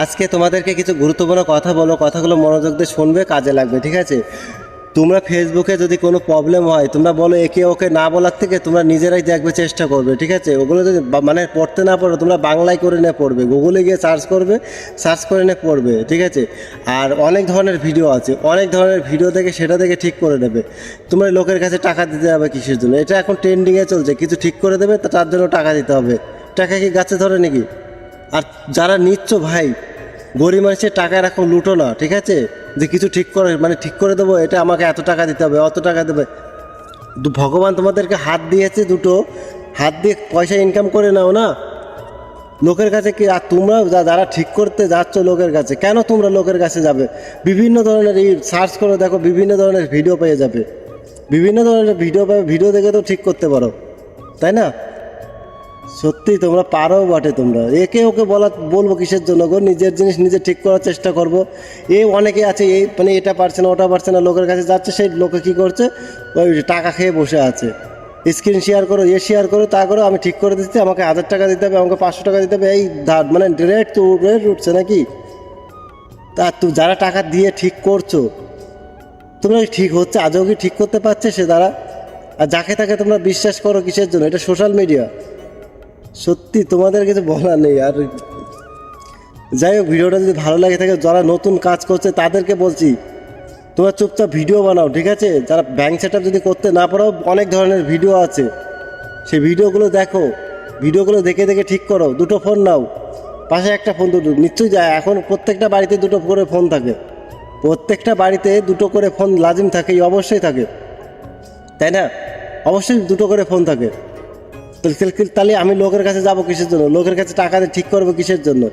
আজকে তোমাদেরকে কিছু গুরুত্বপূর্ণ কথা বলো কথাগুলো মনোযোগ দিয়ে শুনবে, কাজে লাগবে, ঠিক আছে? তোমরা ফেসবুকে যদি কোনো প্রবলেম হয়, তোমরা বলো একে ওকে না বলার থেকে তোমরা নিজেরাই দেখবে, চেষ্টা করবে, ঠিক আছে? ওগুলো যদি মানে পড়তে না পারো, তোমরা বাংলায় করে নিয়ে পড়বে গুগলে গিয়ে সার্চ করবে সার্চ করে নিয়ে পড়বে, ঠিক আছে? আর অনেক ধরনের ভিডিও আছে, অনেক ধরনের ভিডিও দেখে সেটা দেখে ঠিক করে নেবে। তোমরা লোকের কাছে টাকা দিতে হবে কিসের জন্য? এটা এখন ট্রেন্ডিংয়ে চলছে, কিছু ঠিক করে দেবে তার জন্য টাকা দিতে হবে। টাকা কি গাছে ধরে নাকি? আর যারা নিচ্ছ ভাই, গরিব মানুষের টাকা এরকম লুটো না ঠিক আছে? যে কিছু ঠিক করে মানে ঠিক করে দেবো, এটা আমাকে এত টাকা দিতে হবে, অত টাকা দেবে। ভগবান তোমাদেরকে হাত দিয়েছে দুটো, হাত দিয়ে পয়সা ইনকাম করে নাও না? লোকের কাছে কি, আর তোমরা যারা ঠিক করতে যাচ্ছ লোকের কাছে, কেন তোমরা লোকের কাছে যাবে? বিভিন্ন ধরনের এই সার্চ করে, দেখো, বিভিন্ন ধরনের ভিডিও পেয়ে যাবে। বিভিন্ন ধরনের ভিডিও পাবে ভিডিও দেখে তো ঠিক করতে পারো, তাই না? সত্যি তোমরা পারো বটে তোমরা। একে ওকে বলা, বলব কিসের জন্য গো? নিজের জিনিস নিজে ঠিক করার চেষ্টা করব। এ অনেকে আছে, এই মানে এটা পারছে না, ওটা পারছে না, লোকের কাছে যাচ্ছে, সেই লোকে কি করছে? ওই টাকা খেয়ে বসে আছে। স্ক্রিন শেয়ার করো, এ শেয়ার করো, তা করো, আমি ঠিক করে দিচ্ছি, আমাকে হাজার টাকা দিতে হবে, আমাকে পাঁচশো টাকা দিতে হবে, এই ধার মানে রেট তো রেট উঠছে নাকি? তা তুমি যারা টাকা দিয়ে ঠিক করছ, তোমরা ঠিক হচ্ছে? আজও কি ঠিক করতে পারছে সে দ্বারা? আর যাকে তাকে তোমরা বিশ্বাস করো কিসের জন্য? এটা সোশ্যাল মিডিয়া সত্যি তোমাদের কিছু বলার নেই, আর যাই হোক, ভিডিওটা যদি ভালো লাগে থাকে, যারা নতুন কাজ করছে, তাদেরকে বলছি, তোমরা চুপচাপ ভিডিও বানাও, ঠিক আছে? যারা ব্যাংক সেট যদি করতে না পারো, অনেক ধরনের ভিডিও আছে। সেই ভিডিওগুলো দেখো, ভিডিওগুলো দেখে দেখে ঠিক করো, দুটো ফোন নাও। পাশে একটা ফোন দুটো, নিশ্চয়ই যায় এখন প্রত্যেকটা বাড়িতে দুটো করে ফোন থাকে। প্রত্যেকটা বাড়িতে দুটো করে ফোন লাজিম থাকে, অবশ্যই থাকে। তাই না? অবশ্যই দুটো করে ফোন থাকে। তাহলে- আমি লোকের কাছে যাব কিসের জন্য? লোকের কাছে টাকা দিয়ে ঠিক করব কিসের জন্য?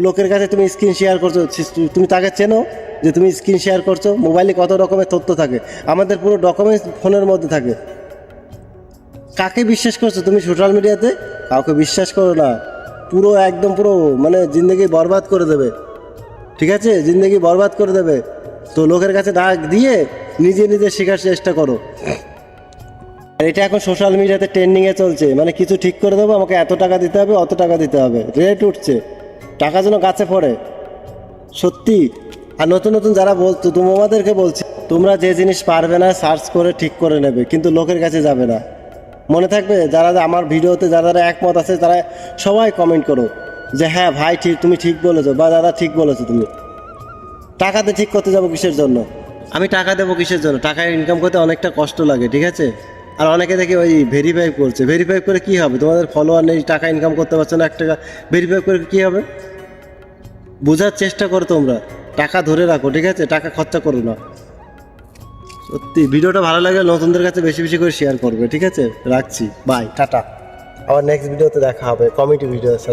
লোকের কাছে তুমি স্ক্রিন শেয়ার করছ তুমি তাকে চেনো যে তুমি স্ক্রিন শেয়ার করছ? মোবাইলে কত রকমের তথ্য থাকে? আমাদের পুরো ডকুমেন্টস ফোনের মধ্যে থাকে। কাকে বিশ্বাস করছ তুমি সোশ্যাল মিডিয়াতে কাউকে বিশ্বাস করো না। পুরো একদম পুরো মানে জিন্দগি বরবাদ করে দেবে। ঠিক আছে? জিন্দগি বরবাদ করে দেবে। তো লোকের কাছে ডাক দিয়ে নিজে নিজে শেখার চেষ্টা করো। আর এটা এখন সোশ্যাল মিডিয়াতে ট্রেন্ডিংয়ে চলছে। মানে কিছু ঠিক করে দেবো, আমাকে এত টাকা দিতে হবে, অত টাকা দিতে হবে। রেট উঠছে। টাকা যেন গাছে পড়ে। সত্যি। আর নতুন নতুন যারা বলতো তোমাদেরকে বলছি, তোমরা যে জিনিস পারবে না সার্চ করে, ঠিক করে নেবে। কিন্তু লোকের কাছে যাবে না। মনে থাকবে, যারা আমার ভিডিওতে যারা যারা একমত আছে, তারা সবাই কমেন্ট করো। যে হ্যাঁ ভাই, ঠিক তুমি ঠিক বলেছ, বা দাদা, ঠিক বলেছ তুমি। টাকাতে ঠিক করতে যাব কিসের জন্য? আমি টাকা দেবো কিসের জন্য? টাকা ইনকাম করতে অনেকটা কষ্ট লাগে, ঠিক আছে? আর অনেকে দেখে ওই ভেরিফাই করছে। ভেরিফাই করে কি হবে? তোমাদের ফলোয়ার নেই, টাকা ইনকাম করতে পারছ না, এক টাকা। ভেরিফাই করে কি হবে? বোঝার চেষ্টা করো তোমরা। টাকা ধরে রাখো, ঠিক আছে? টাকা খরচা করো না। সত্যি, ভিডিওটা ভালো লাগে নতুনদের কাছে বেশি বেশি করে শেয়ার করবে, ঠিক আছে? রাখছি। By tata. আবার নেক্সট ভিডিওতে দেখা হবে। কমেডি ভিডিওর সাথে।